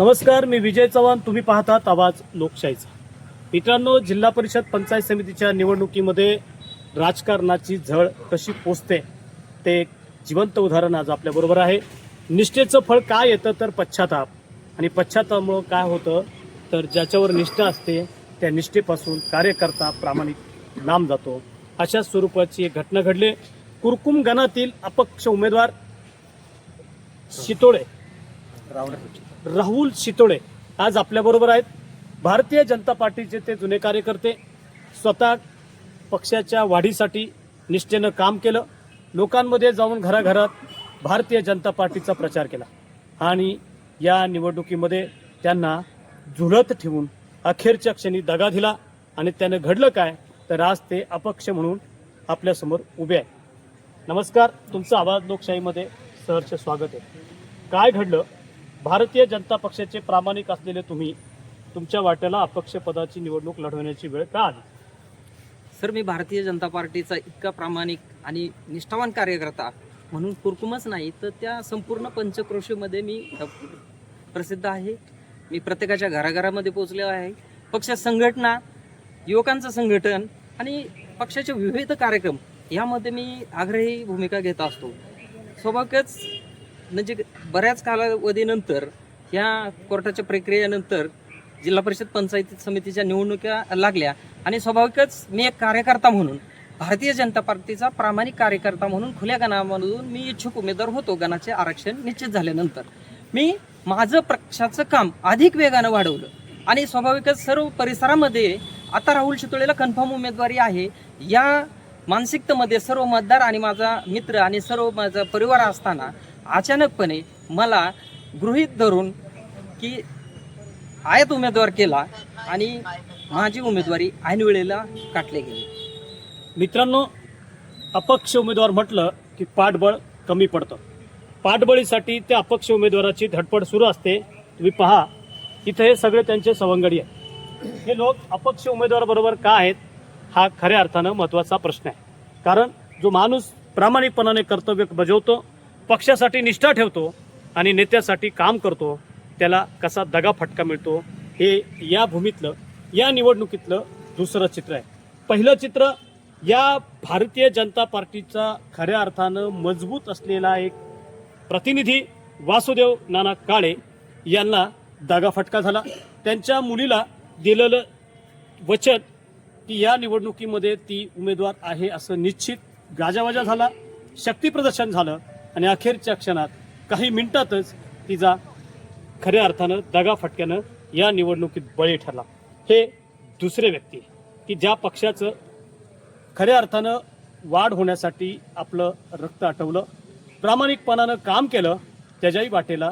नमस्कार मी विजय चव्हाण. तुम्ही पाहतात आवाज लोकशाहीचा. मित्रांनो जिल्हा परिषद पंचायत समितीच्या निवडणुकीमध्ये राजकारणाची झळ कशी पोचते ते एक जिवंत उदाहरण आज आपल्याबरोबर आहे. निष्ठेचं फळ काय येतं तर पश्चाताप. आणि पश्चातापामुळं काय होतं तर ज्याच्यावर निष्ठा असते त्या निष्ठेपासून कार्यकर्ता प्रामाणिक नाम जातो. अशा स्वरूपाची एक घटना घडली. कुरकुम गणातील अपक्ष उमेदवार शितोळे. राहुल शितोळे आज आपल्याबरोबर आहेत. भारतीय जनता पार्टीचे ते जुने कार्यकर्ते स्वतः पक्षाच्या वाढीसाठी निष्ठेनं काम केलं. लोकांमध्ये जाऊन घराघरात भारतीय जनता पार्टीचा प्रचार केला. आणि या निवडणुकीमध्ये त्यांना झुलत ठेवून अखेरच्या क्षणी दगा दिला. आणि त्यानं घडलं काय? तर आज ते अपक्ष म्हणून आपल्यासमोर उभे आहे नमस्कार. तुमचं आवाज लोकशाहीमध्ये सहर्ष स्वागत आहे. काय घडलं? भारतीय जनता पक्षाचे प्रामाणिक असलेले तुम्ही तुमच्या वाट्याला अपक्ष पदाची निवडणूक लढवण्याची वेळ का आली? सर मी भारतीय जनता पार्टीचा इतका प्रामाणिक आणि निष्ठावान कार्यकर्ता म्हणून कुरकुमच नाही तर त्या संपूर्ण पंचक्रोशीमध्ये मी प्रसिद्ध आहे. मी प्रत्येकाच्या घराघरामध्ये पोहोचलेलो आहे. पक्ष संघटना युवकांचं संघटन आणि पक्षाचे विविध कार्यक्रम यामध्ये मी आग्रही भूमिका घेत असतो. स्वाभाविकच म्हणजे बऱ्याच कालावधीनंतर या कोर्टाच्या प्रक्रियेनंतर जिल्हा परिषद पंचायत समितीच्या निवडणुका लागल्या. आणि स्वाभाविकच मी एक कार्यकर्ता म्हणून भारतीय जनता पार्टीचा प्रामाणिक कार्यकर्ता म्हणून खुल्या गणामधून मी इच्छुक उमेदवार होतो. गणाचे आरक्षण निश्चित झाल्यानंतर मी माझं पक्षाचं काम अधिक वेगानं वाढवलं. आणि स्वाभाविकच सर्व परिसरामध्ये आता राहुल शितोळेला कन्फर्म उमेदवारी आहे. या मानसिकतेमध्ये सर्व मतदार आणि माझा मित्र आणि सर्व माझा परिवार असताना अचानकपणे मला गृहीत धरून की आयात उमेदवार केला आणि माझी उमेदवारी ऐनवेळेला काटले काटली गेली. मित्रांनो अपक्ष उमेदवार म्हटलं की पाठबळ कमी पडतं. पाठबळीसाठी त्या अपक्ष उमेदवाराची धडपड सुरू असते. तुम्ही पहा इथं हे सगळे त्यांचे सवंगडी आहेत. हे लोक अपक्ष उमेदवाराबरोबर का आहेत हा खऱ्या अर्थानं महत्त्वाचा प्रश्न आहे. कारण जो माणूस प्रामाणिकपणाने कर्तव्य बजावतो पक्षासाठी निष्ठा ठेवतो आणि नेत्यासाठी काम करतो त्याला कसा दगा फटका मिळतो हे या भूमीतलं या निवडणुकीतलं दुसरं चित्र आहे. पहिलं चित्र या भारतीय जनता पार्टीचा खऱ्या अर्थानं मजबूत असलेला एक प्रतिनिधी वासुदेव नाना काळे यांना दगाफटका झाला. त्यांच्या मुलीला दिलेलं वचन की या निवडणुकीमध्ये ती उमेदवार आहे असं निश्चित गाजावाजा झाला शक्तीप्रदर्शन झालं. आणि अखेरच्या क्षणात काही मिनिटातच तिचा खऱ्या अर्थानं दगाफटक्यानं या निवडणुकीत बळी ठरला. हे दुसरे व्यक्ती की ज्या पक्षाचं खऱ्या अर्थानं वाढ होण्यासाठी आपलं रक्त आटवलं प्रामाणिकपणानं काम केलं त्याच्याही वाटेला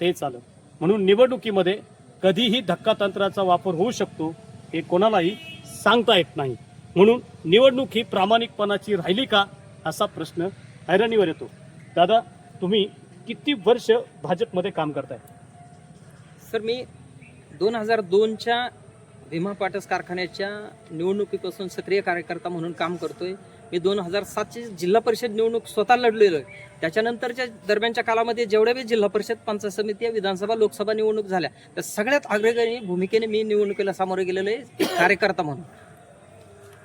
ते आलं म्हणून निवडणुकीमध्ये कधीही धक्कातंत्राचा वापर होऊ शकतो हे कोणालाही सांगता येत नाही. म्हणून निवडणूक ही प्रामाणिकपणाची राहिली का असा प्रश्न हैराणीवर येतो. दादा तुम्ही किती वर्ष भाजपमध्ये काम करताय? सर मी दोन हजार दोनच्या भीमा पाटस कारखान्याच्या निवडणुकीपासून सक्रिय कार्यकर्ता म्हणून काम करतोय. मी दोन हजार सातची जिल्हा परिषद निवडणूक स्वतः लढलेलो आहे. त्याच्यानंतरच्या दरम्यानच्या काळामध्ये जेवढ्या बी जिल्हा परिषद पंचायत समिती विधानसभा लोकसभा निवडणूक झाल्या तर सगळ्यात अग्रगणी भूमिकेने मी निवडणुकीला सामोरे गेलेलो आहे कार्यकर्ता म्हणून.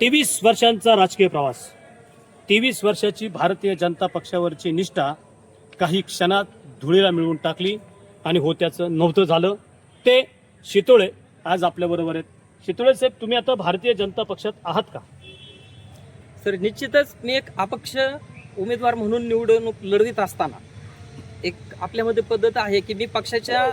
तेवीस वर्षांचा राजकीय प्रवास. तेवीस वर्षाची भारतीय जनता पक्षावरची निष्ठा काही क्षणात धुळीला मिळवून टाकली आणि होत्याचं नव्हतं झालं. ते शितोळे आज आपल्याबरोबर आहेत. शितोळे साहेब तुम्ही आता भारतीय जनता पक्षात आहात का? सर निश्चितच मी एक अपक्ष उमेदवार म्हणून निवडणूक लढवीत असताना एक आपल्यामध्ये पद्धत आहे की मी पक्षाच्या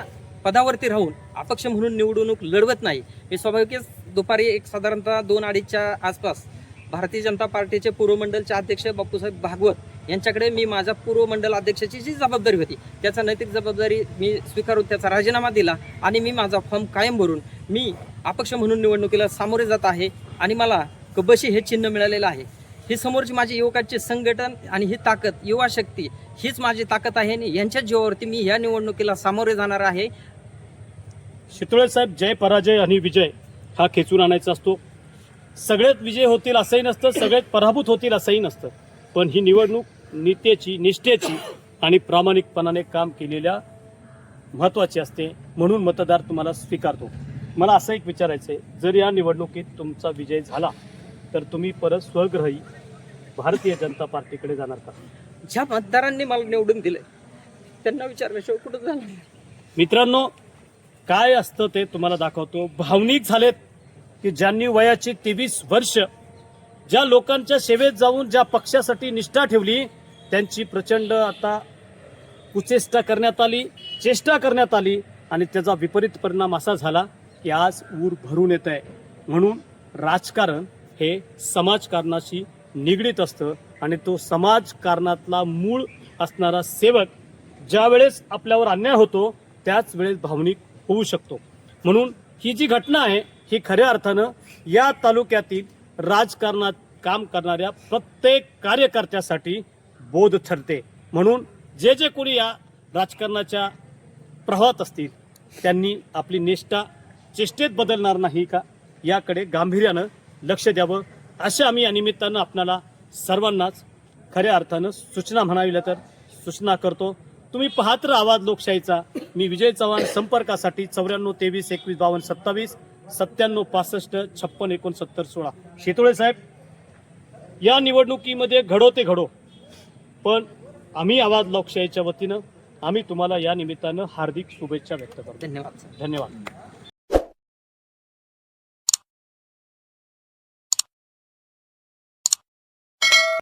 पदावरती राहून अपक्ष म्हणून निवडणूक लढवत नाही. मी स्वाभाविकच दुपारी एक साधारणतः दोन अडीचच्या आसपास भारतीय जनता पार्टीचे पूर्व मंडलचे अध्यक्ष बापूसाहेब भागवत यांच्याकडे मी माझ्या पूर्व मंडल अध्यक्षाची जी जबाबदारी होती त्याचा नैतिक जबाबदारी मी स्वीकारून त्याचा राजीनामा दिला आणि मी माझा फॉर्म कायम भरून मी अपक्ष म्हणून निवडणुकीला सामोरे जात आहे आणि मला कबशी हे चिन्ह मिळालेलं आहे. ही समोरची माझी युवकाचे संघटन आणि ही ताकद युवा शक्ती हीच माझी ताकद आहे आणि यांच्या जीवावरती मी ह्या निवडणुकीला सामोरे जाणार आहे. शितोळे साहेब जय पराजय आणि विजय हा खेचून आणायचा असतो. सगळेच विजय होतील असंही नसतं सगळेच पराभूत होतील असंही नसतं. पण ही निवडणूक नित्याची निष्ठेची आणि प्रामाणिकपणाने काम केलेल्या महत्त्वाची असते म्हणून मतदार तुम्हाला स्वीकारतो. मला असं एक विचारायचं आहे जर या निवडणुकीत तुमचा विजय झाला तर तुम्ही परत स्वग्रही भारतीय जनता पार्टीकडे जाणार का? ज्या मतदारांनी मला निवडून दिले त्यांना विचारल्याशिवाय कुठं झालं मित्रांनो काय असतं ते तुम्हाला दाखवतो. भावनिक झालेत की ज्यांनी वयाची तेवीस वर्ष ज्या लोकांच्या सेवेत जाऊन ज्या पक्षासाठी निष्ठा ठेवली त्यांची प्रचंड आता कुचेष्टा करण्यात आली चेष्टा करण्यात आली आणि त्याचा विपरीत परिणाम असा झाला की आज ऊर भरून येत आहे. म्हणून राजकारण हे समाजकारणाशी निगडीत असतं आणि तो समाजकारणातला मूळ असणारा सेवक ज्यावेळेस आपल्यावर अन्याय होतो त्याच वेळेस भावनिक होऊ शकतो. म्हणून ही जी घटना आहे ही खऱ्या अर्थानं या तालुक्यातील राजकारणात काम करणाऱ्या प्रत्येक कार्यकर्त्यासाठी बोध ठरते. म्हणून जे जे कोणी या राजकारणाच्या प्रवाहात असतील त्यांनी आपली निष्ठा चेष्टेत बदलणार नाही का? याकडे गांभीर्यानं लक्ष द्यावं. अशा आम्ही या निमित्तानं आपणाला सर्वांनाच खऱ्या अर्थानं सूचना म्हणाविल्या तर सूचना करतो. तुम्ही पाहत्र आवाज लोकशाहीचा. मी विजय चव्हाण संपर्कासाठी चौऱ्याण्णव तेवीस एकवीस बावन्न सत्तावीस सत्त्याण्णव पासष्ट छप्पन एकोणसत्तर सोळा. शेतोळे साहेब या निवडणुकीमध्ये घडो ते घडो. पण आम्ही आवाज लोकशाहीच्या वतीनं आम्ही तुम्हाला या निमित्तानं हार्दिक शुभेच्छा व्यक्त करतो. धन्यवाद धन्यवाद.